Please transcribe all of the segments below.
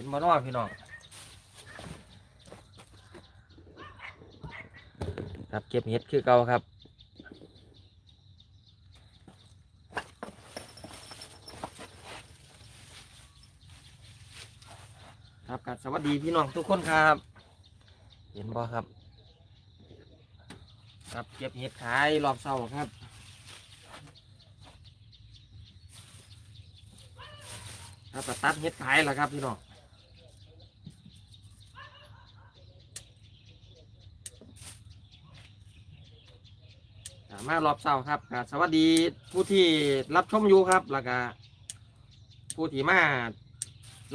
ห็นบ่นอพี่น้องครับเก็บเห็ดคือเก่าครับครับครับสวัสดีพี่น้องทุกคนครับ เห็นบ่ครับ ครับเก็บเห็ดขายรอบเสาร์ครับครับตัดเห็ดขายแล้วครับพี่น้อง มารอบเสาร์ครับก็สวัสดีผู้ที่รับชมอยู่ครับ แล้วก็ผู้ที่มา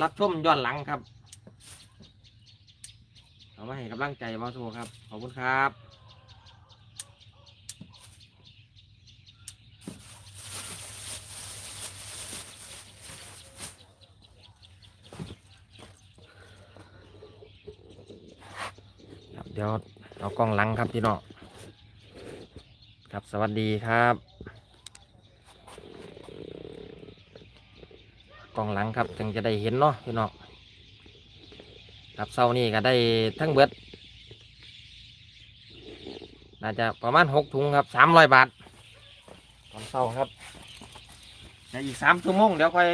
รับชมย้อนหลังครับเอามาให้กำลังใจบอโซครับ ขอบคุณครับครับเดี๋ยวเอากล้องหลังครับพี่น้อง ครับสวัสดีครับกล้องหลังครับจึงจะได้เห็นเนาะพี่น้องครับเสานี้ก็ได้ทั้งเบิดน่าจะประมาณหกถุงครับสามร้อยบาทตอนเสาครับเดี๋ยวอีกสามชั่วโมงเดี๋ยวค่อย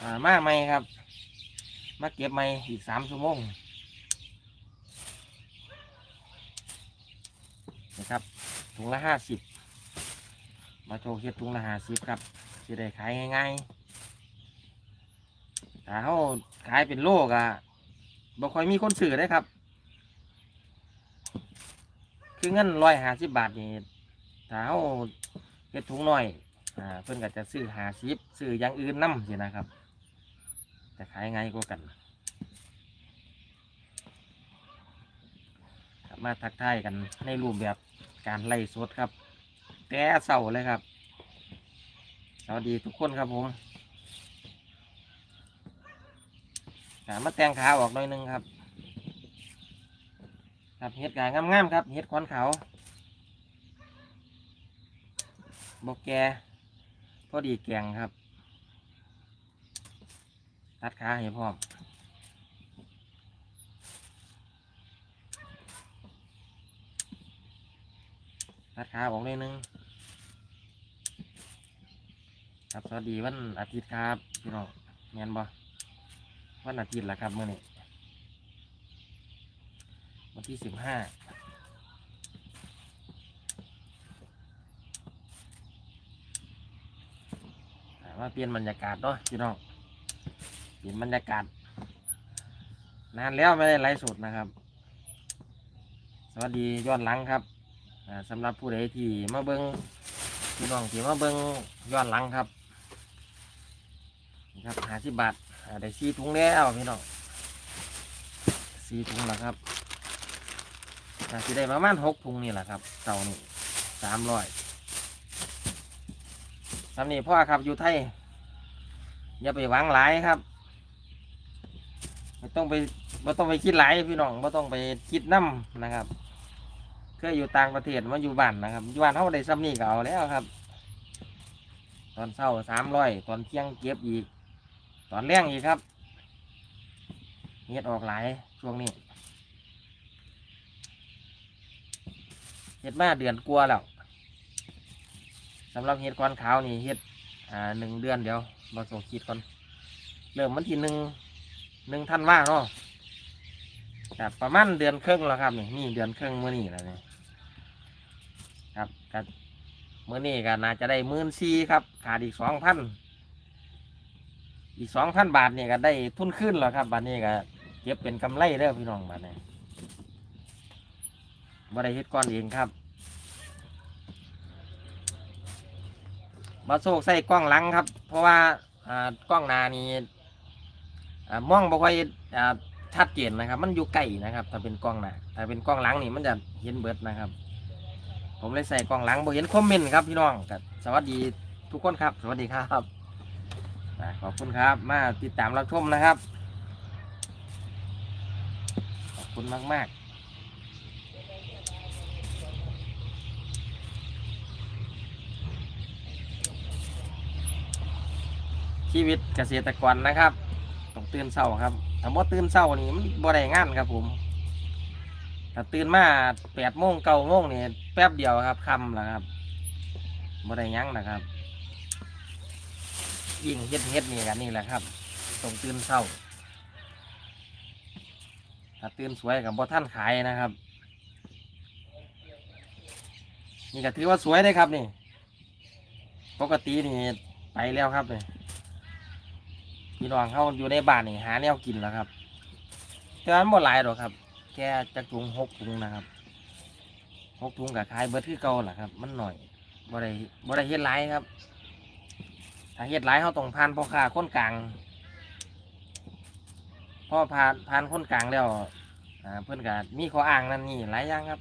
อมาใหม่ครับ มาเก็บใหม่อีกสามชั่วโมง นะครับถุงละห้าสิบมาโชว์เฮ็ดถุงละห้าสิบครับจะได้ขายง่ายๆถ้าเขาขายเป็นโลกอะบ่ค่อยมีคนซื้อได้ครับ คือเงินร้อยห้าสิบบาทนี่ถ้าเขาเฮ็ดถุงหน้อยอ่าเพิ่อนก็จะซื้อห้าสิบซื้ออย่างอื่นนำสินะครับจะขายง่ายกว่ากันมาทักทายกันในรูปแบบ การไล่สดครับ แต่เสาเลยครับสวัสดีทุกคนครับผมมาแต่งขาออกหน่อยหนึงครับ ครับเห็ดกายงามๆครับเห็ดขอนขาวบกแกพอดีแกงครับ ตัดขาให้พร้อม ตัดขาออกเลยนึงครับสวัสดีวันอาทิตย์ครับพี่น้องเงียนบ่วันอาทิตย์ละครับเมื่อนี้วันที่สิบห้ามาเปลี่ยนบรรยากาศเนาะพี่น้องเปลี่ยนบรรยากาศ นานแล้วไม่ได้ไลฟ์สดนะครับ สวัสดีย้อนหลังครับ สำหรับผู้ใดที่มาเบิงพี่น้องที่มาเบิงย้อนหลังครับนี่ครับหาสิบบาทาได้สี่ถุงแล้วพี่น้องสี่ถุงแล้วครับอ่าสิได้ประมาณหกถุงนี่แหละครับเต่านี่สามร้อยสำนี่พ่อครับอยู่ไทยอย่าไปหวังหลายครับไม่ต้องไปไม่ต้องไปคิดหลายพี่น้องไม่ต้องไปคิดน้ำนะครับ ยอยู่ต่างประเทศมาอยู่บ้านนะครับอยู่บ้านเขาได้ซ้ำนี่ก็เอาแล้วครับ ตอนเช้าสามร้อยตอนเที่ยงเก็บอีก ตอนแรงอีกครับเฮ็ดออกหลายช่วงนี้เฮ็ดมาเดือนกลัวแล้วสำหรับเฮ็ดคอนขาวนี่เฮ็ดอ่าหนึ่งเดือนเดียวมาส่งคิดก่อนเริ่มวันที่หนึ่งหนึ่งท่านว่าเนาะครับประมาณเดือนครึ่งแล้วครับนี่นี่เดือนครึ่งเมื่อนี้แล้วเนี่ย ครับก็มื่อนี้ก็น่าจะได้หมื่นสี่ครับ ขาดอีกสองพันอีกสองพันบาทเนี่ยก็ได้ทุนขึ้นแล้วครับบาทนี้ก็เก็บเป็นกำไรเด้อพี่น้องบาทนี้บ่ได้เฮ็ดก้อนเองครับบาโซกใส่กล้องหลังครับ เพราะว่าอ่ากล้องหน้านี่อ่ามองบ่ค่อยอ่าชัดเจนนะครับ มันอยู่ไกลนะครับ ถ้าเป็นกล้องหน้าถ้าเป็นกล้องหลังนี่มันจะเห็นเบิดนะครับ ผมเลยใส่กล่องหลังบ่เห็นคอมเมนต์ครับพี่น้องก็สวัสดีทุกคนครับ สวัสดีครับขอบคุณครับ มาติดตามรับชมนะครับ ขอบคุณมากมากชีวิตเกษตรกรนะครับต้องตื่นเช้าครับถ้าบ่ตื่นเช้านี่มันบ่ได้งานครับผมถ้าตื่นมาแปดโมงเก้าโมงนี่ แป๊บเดียวครับคำแล้วครับบ่ได้ยังนะครับ ยิ่งเฮ็ดเฮ็ดนี่กันนี่แหละครับต้องตื่นเช้าถ้าตื่นสวยกับบ่ท่านขายนะครับ นี่ก็ถือว่าสวยได้ครับนี่ปกตินี่ไปแล้วครับนี่พี่น้องเขาอยู่ในบ้านนี่หาแนวกินแล้วครับแต่ว่ามันบ่หลายหรอกครับ แค่จะถุงหกถุงนะครับ หกถุงกับขายเบิดคือเก่าแหละครับ มันหน่อยบ่ได้บ่ได้เฮ็ดหลายครับ ถ้าเฮ็ดหลายเขาต้องผ่านพ่อค้าคนกลางพอผ่านผ่านคนกลางแล้วอ่าเพื่อนก็มีข้ออ้างนั่นนี่หลายอย่างครับ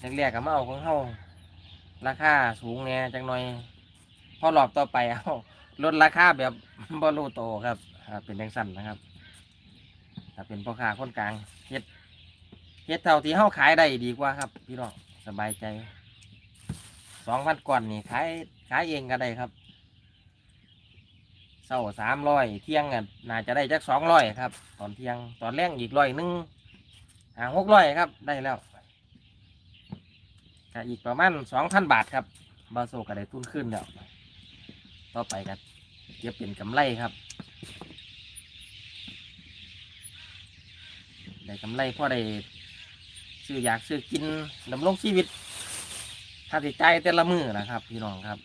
แรกๆก็มาเอาของเฮาราคาสูงแหน่จังหน่อย พอรอบต่อไปเอาลดราคาแบบบ่รู้โตครับเป็นจังสั้นนะครับถ้าเป็นพ่อค้าคนกลาง เฮ็ดเท่าที่เฮาขายได้ดีกว่าครับ พี่น้องสบายใจสองพันก่อนนี่ขายขายเองก็ได้ครับเศร้าสามร้อยเที่ยงอะน่าจะได้จักสองร้อยครับ ตอนเที่ยงตอนแรงอีกร้อยหนึ่งหางหกร้อยครับ ได้แล้วก็อีกประมาณสองพันบาทครับบาโซก็ได้ทุนขึ้นแล้วต่อไปก็เก็บเป็นกำไรครับได้กำไรพอได้ ซื้ออยากซื้อกินดำรงชีวิตค่าใช้จ่ายแต่ละมือนะครับ พี่น้องครับ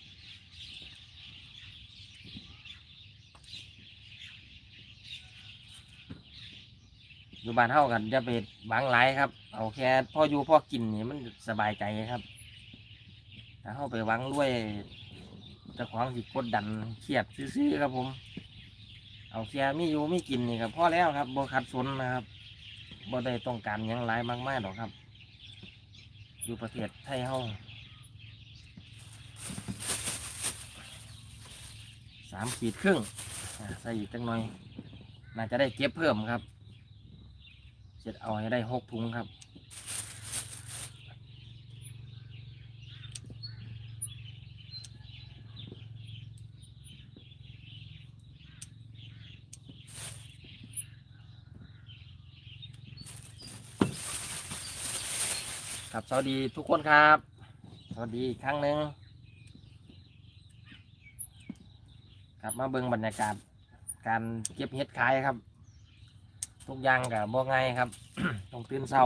อยู่บ้านเท่ากันจะไปหวังหลายครับ เอาแค่พ่ออยู่พ่อกินนี่มันสบายใจครับถ้าเข้าไปวังด้วยเจ้าของสิกดดันเครียดซื้อๆครับผม เอาแค่มีอยู่มีกินนี่ครับพ่อแล้วครับบ่ขัดสนนะครับ บ่ได้ต้องการยังหลายมากมากหรอกครับ อยู่ประเทศไทยเฮาสามขีดครึ่งใส่อีกจังหน่อย น่าจะได้เก็บเพิ่มครับเจ็ดเอาให้ได้หกถุงครับ ครับสวัสดีทุกคนครับ สวัสดีอีกครั้งหนึ่งกลับมาเบิ่งบรรยากาศ การเก็บเห็ดขายครับ ทุกอย่างกับบ่ง่ายครับ ต้องตื่นเช้า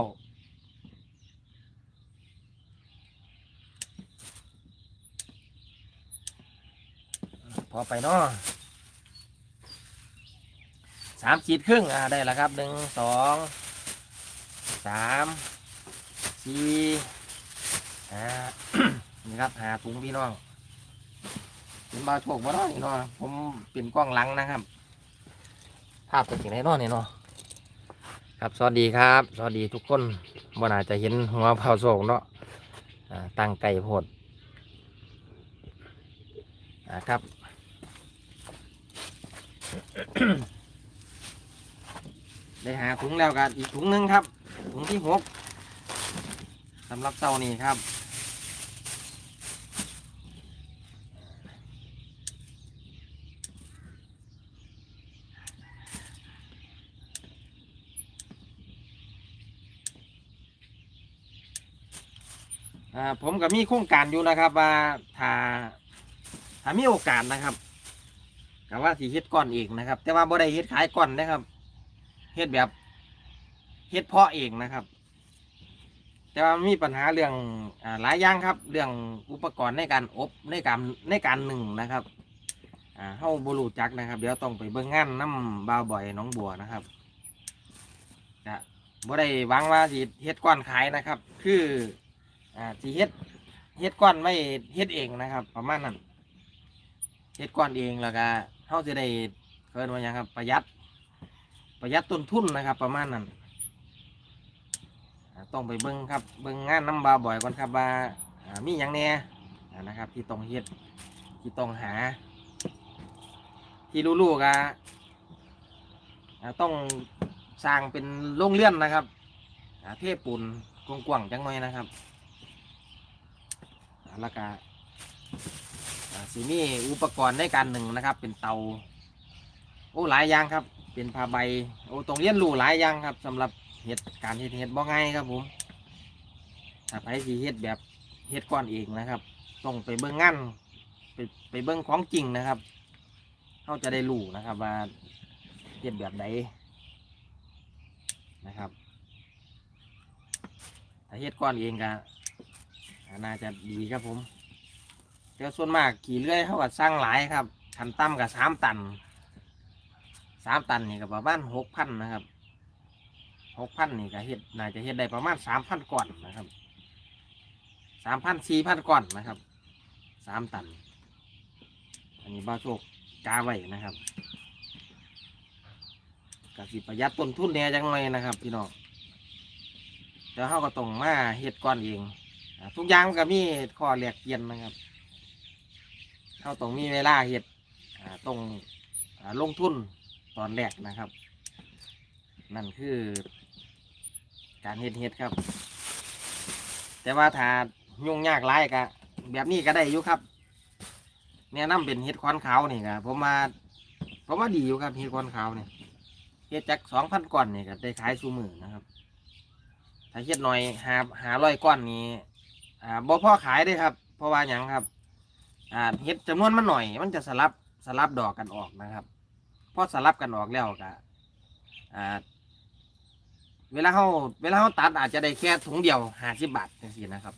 พอไปเนาะสามขีดครึ่งอ่าได้แล้วครับหนึ่งสองสาม สี่อ่านี่ครับหาถุงพี่น้องเป็นบาโชคบ่เนาะนี่เนาะผมเป็นกล้องหลังนะครับ ภาพเป็นสิ่งไหนเนาะนี่เนาะครับสวัสดีครับสวัสดีทุกคนบ่น่าจะเห็นหัวเผาโศกเนาะตั้งไก่โพดอ่าครับได้หาถุงแล้วกันอีกถุงหนึงครับถุงที่หก สำหรับเจ้านี้ครับอ่าผมก็มีโครงการอยู่นะครับว่าถ้าถ้ามีโอกาสนะครับก็ว่าสิเฮ็ดก้อนเองนะครับ แต่ว่าบ่ได้เฮ็ดขายก้อนนะครับเฮ็ดแบบเฮ็ดเพาะเองนะครับ แต่ว่ามีปัญหาเรื่องอ่าหลายอย่างครับ เรื่องอุปกรณ์ในการอบในการในการหนึ่งนะครับอ่าเฮาบ่รู้จักนะครับ เดี๋ยวต้องไปเบิ่งงานน้ำบ่าวบ่อยน้องบัวนะครับจะบ่ได้หวังว่าสิเฮ็ดก้อนขายนะครับ คืออ่าที่เฮ็ดเฮ็ดก้อนไม่เฮ็ดเองนะครับ ประมาณนั้นเฮ็ดก้อนเองแล้วก็เฮาจะได้เกินว่าหยังครับประหยัดประหยัดต้นทุนนะครับ ประมาณนั้น ต้องไปเบิ่งครับเบิ่งงานน้ำบาบ่อยก่อนครับว่ามีหยังแน่นะครับ ที่ต้องเฮ็ดที่ต้องหา ที่รู้ๆก็อ่าต้องสร้างเป็นโรงเรือนนะครับเทพปูนกว้างๆจังหน่อยนะครับแล้วก็อ่าสีมีอุปกรณ์ในการหนึ่งนะครับ เป็นเตา โอ้หลายอย่างครับ เป็นผ้าใบโอ้ต้องเรียนรู้หลายอย่างครับสำหรับ เฮ็ดการเฮ็ดเฮ็ดบ่ง่ายครับผมถ้าไปสิเฮ็ดแบบเฮ็ดก่อนเองนะครับ ต้องไปเบิ่งงานไปไปเบิ่งของจริงนะครับเขาจะได้รู้นะครับว่าเฮ็ดแบบใดนะครับถ้าเฮ็ดก่อนเองก็น่าจะดีครับผมแต่ส่วนมากขี่เลื่อยเขาก็สร้างหลายครับคันต่ำกับสามตันสามตันนี่ก็ประมาณหกพันนะครับ หกพันนี่ก็เฮ็ดน่าจะเฮ็ดได้ประมาณสามพันก่อนนะครับสามพันสี่พันก่อนนะครับสามตัน อันนี้บ้าโชคกาไว้นะครับกสิประหยัดต้นทุนแน่จังเลยนะครับพี่น้องเดี๋ยวเขาก็ต้องมาเฮ็ดก่อนเอง ทุกอย่างมันก็มีข้อแหลกเปลี่ยนนะครับเขาต้องมีเวลาเฮ็ดต้องลงทุนตอนแรกนะครับ นั่นคือ การเฮ็ดเฮ็ดครับ แต่ว่าถ้ายุ่งยากหลายก็แบบนี้ก็ได้อยู่ครับแนะนำเป็นเห็ดคอนขาวนี่ครับผมมาผมว่าดีอยู่ครับเห็ดคอนขาวนี่เห็ดจากสองพันก้อนนี่ก็ได้ขายสูมือนะครับ ถ้าเห็ดหน่อยหาหาร้อยก้อนนี้อ่าบ่พอขายเด้ครับ เพราะว่าอย่างครับอ่าเห็ดจำนวนมันหน่อย มันจะสลับสลับดอกกันออกนะครับพอสลับกันออกแล้วก็อ่า เวลาเขาเวลาเขาตัดอาจจะได้แค่ถุงเดียวห้าสิบบาทจังซี่นะครับ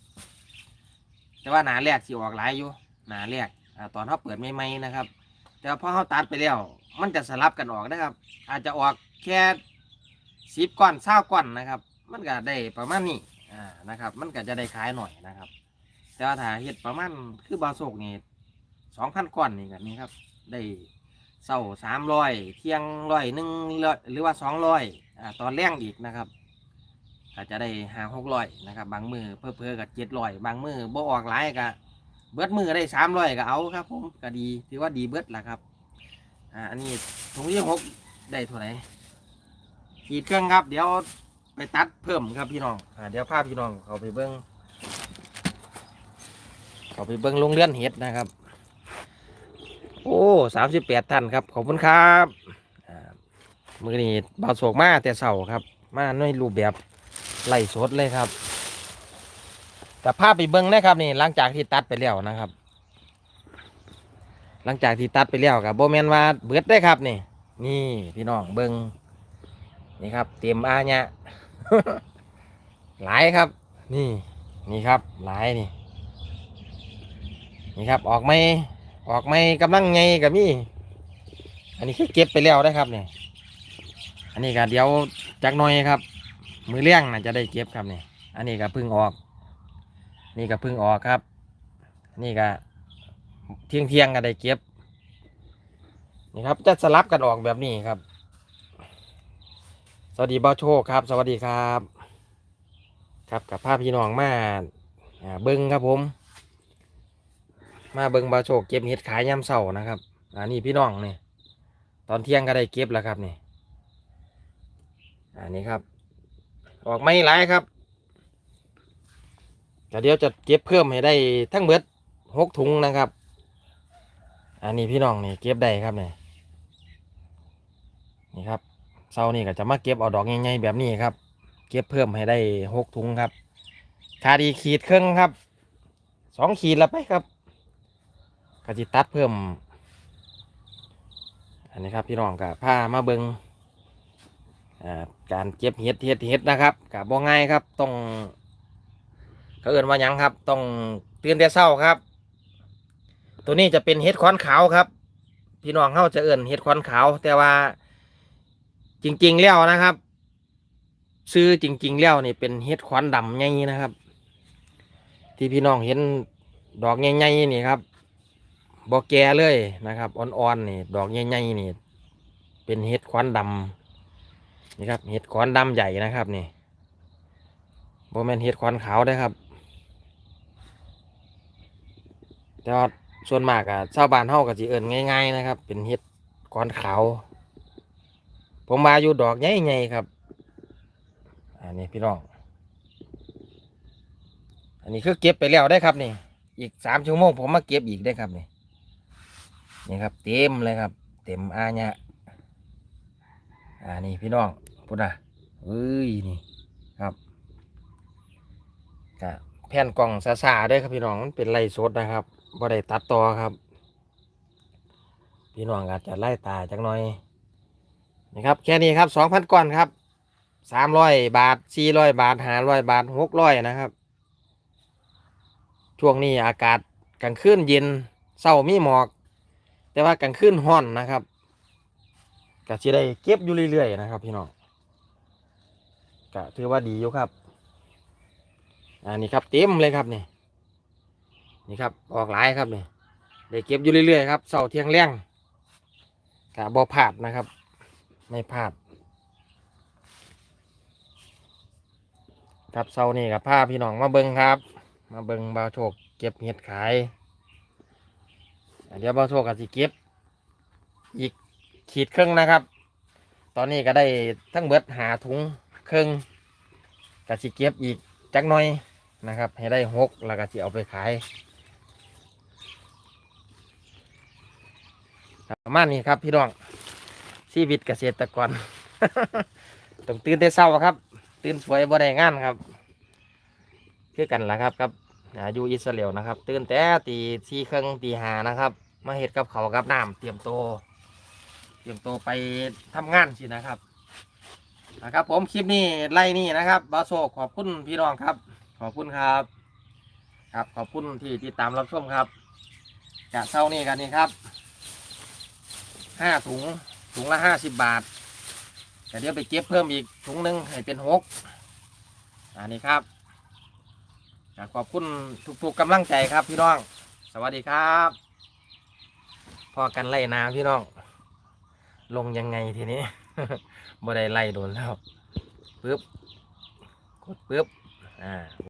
แต่ว่าหนาแรกสิออกหลายอยู่หนาแรกอ่าตอนเขาเปิดใหม่ๆนะครับ แต่พอเขาตัดไปแล้ว มันจะสลับกันออกนะครับ อาจจะออกแค่สิบก้อนเศร้าก้อนนะครับ มันก็ได้ประมาณนี้อ่านะครับ มันก็จะได้ขายหน่อยนะครับ แต่ว่าถ้าเห็ดประมาณคือบาโศกนี่สองพันก้อนนี่กันนี้ครับ ได้เศร้าสามร้อยเที่ยงร้อยหนึ่งหรือว่าสองร้อย ตอนแรงอีกนะครับก็จะได้ห้าหกร้อยนะครับบางมือเพิ่มเพิ่กับเจ็ดร้อยบางมือบ่ออกหลายก็เบิดมือได้สามร้อยก็เอาครับผมก็ดีถือว่าดีเบิดแหละครับอ่าอันนี้ถุงที่หกได้เท่าไหร่ขีดเครื่องครับ เดี๋ยวไปตัดเพิ่มครับพี่น้องอ่าเดี๋ยวพาพี่น้องเขาไปเบิ้งเขาไปเบิ้งโรงเรือนเห็ดนะครับ โอ้สามสิบแปดท่านครับ ขอบคุณครับ มือนี้เบาโศกมาแต่เสาครับ มาในรูปแบบไล่สดเลยครับ แต่ภาพไปเบิ้งนะครับนี่หลังจากที่ตัดไปแล้วนะครับ หลังจากที่ตัดไปแล้วกับโบแมนว่าเบิดได้ครับนี่นี่พี่น้องเบิ้งนี่ครับ เตรียมอาเนี่ยหลายครับ นี่นี่ครับหลายนี่ นี่ครับออกไม่ออกไม่กำลังไงกับมี่อันนี้คือเก็บไปแล้วนะครับเนี่ย อันนี้ก็เดี๋ยวจักหน่อยครับ มือเลี้ยงน่าจะได้เก็บครับเนี่ยอันนี้ก็พึ่งออก นี่ก็พึ่งออกครับ นี่ก็เที่ยงเที่ยงก็ได้เก็บนี่ครับจะสลับกันออกแบบนี้ครับ สวัสดีบ่าโชคครับ สวัสดีครับ ครับกับภาพพี่น้องมาเบิ้งครับผม มาเบิ้งบ่าโชคเก็บเห็ดขายยามเสาร์นะครับอันนี้พี่น้องนี่ตอนเที่ยงก็ได้เก็บแล้วครับนี่ อันนี้ครับ ออกไม่หลายครับแต่เดี๋ยวจะเก็บเพิ่มให้ได้ทั้งเบิดหกถุงนะครับ อันนี้พี่น้องนี่เก็บได้ครับนี่นี่ครับเสานี่ก็จะมาเก็บเอาดอกใหญ่ๆแบบนี้ครับ เก็บเพิ่มให้ได้หกถุงครับขาดีขีดครึ่งครับสองขีดละไปครับกจิตัดเพิ่ม อันนี้ครับพี่น้องกับผ้ามาเบิง การเก็บเห็ดเห็ดเห็ดนะครับกับบ่ง่ายครับต้องเขาเอื่นว่ายังครับ ต้องตื่นแต่เช้าครับ ตัวนี้จะเป็นเห็ดขอนขาวครับ พี่น้องเขาจะเอื่นเห็ดขอนขาว แต่ว่าจริง ๆ แล้วนะครับ ซื้อจริง ๆ แล้วนี่เป็นเห็ดขอนดำใหญ่นะครับ ที่พี่น้องเห็นดอกใหญ่ๆนี่ครับบอแก่เลยนะครับอ่อนๆนี่ ดอกใหญ่ๆนี่ เป็นเห็ดขอนดำ นี่ครับเห็ดขอนดำใหญ่นะครับนี่โบแมนเห็ดขอนขาวได้ครับ แต่ว่าส่วนมากอะชาวบ้านเฮาก็สิเอิ้นง่าย ๆ นะครับ เป็นเห็ดขอนขาว ผมมาอยู่ดอกใหญ่ๆครับ อันนี้พี่น้อง อันนี้คือเก็บไปแล้วได้ครับนี่ อีกสามชั่วโมงผมมาเก็บอีกได้ครับนี่นี่ครับ เต็มเลยครับ เต็มอาญะ อ่านี่พี่น้องพูดนะเอ้ยนี่ครับกะแผ่นกล่องซาซาด้วยครับพี่น้องมันเป็นไล่สดนะครับบ่ได้ตัดต่อครับ พี่น้องอาจจะไล่ตาจักหน่อยนี่ครับแค่นี้ครับสองพันก้อนครับสามร้อยบาทสี่ร้อยบาทห้าร้อยบาทหกร้อยนะครับ ช่วงนี้อากาศกลางคืนเย็นเศร้ามีหมอก แต่ว่ากลางคืนห้อนนะครับ ก็สิได้เก็บอยู่เรื่อยๆนะครับ พี่น้องก็ถือว่าดีอยู่ครับอันนี้ครับเต็มเลยครับนี่นี่ครับออกหลายครับนี่ได้เก็บอยู่เรื่อยๆครับเสาเทียงแรงกะบ่พลาดนะครับ ไม่พลาดครับเสานี่กับผ้าพี่น้องมาเบิงครับ มาเบิงบาโชคเก็บเห็ดขายเดี๋ยวบาโชคก็สิเก็บอีก ขีดครึ่งนะครับ ตอนนี้ก็ได้ทั้งเบิดหาถุงครึ่งก็สิเก็บอีกจักหน่อยนะครับ ให้ได้หกแล้วก็สิเอาไปขายประมาณนี้ครับพี่น้องชีวิตเกษตรกรต้องตื่นแต่เช้าครับ ตื่นสวยบ่ได้งานครับคือกันละครับครับอายู่อิสราเอลนะครับ ตื่นแต่ตีสี่ครึ่งตีห้านะครับ มาเห็ดกับเขากับน้ำเตรียมตัวเต รียมตัวไปทำงานสินะครับนะครับ ผมคลิปนี้ไล่นี่นะครับบาโซขอบคุณพี่น้องครับ ขอบคุณครับ ครับขอบคุณที่ติดตามรับชมครับจะเศร้านี่กันนี่ครับห้าถุงถุงละห้าสิบบาทแต่เดี๋ยวไปเก็บเพิ่มอีกถุงหนึ่งให้เป็นหกอันนี้ครับขอบคุณทุกๆกำลังใจครับพี่น้อง สวัสดีครับพอกันไล่นาพี่น้อง ลงยังไงทีนี้บ่ได้ไล่โดนแล้วปึ๊บกดปึ๊บอ่า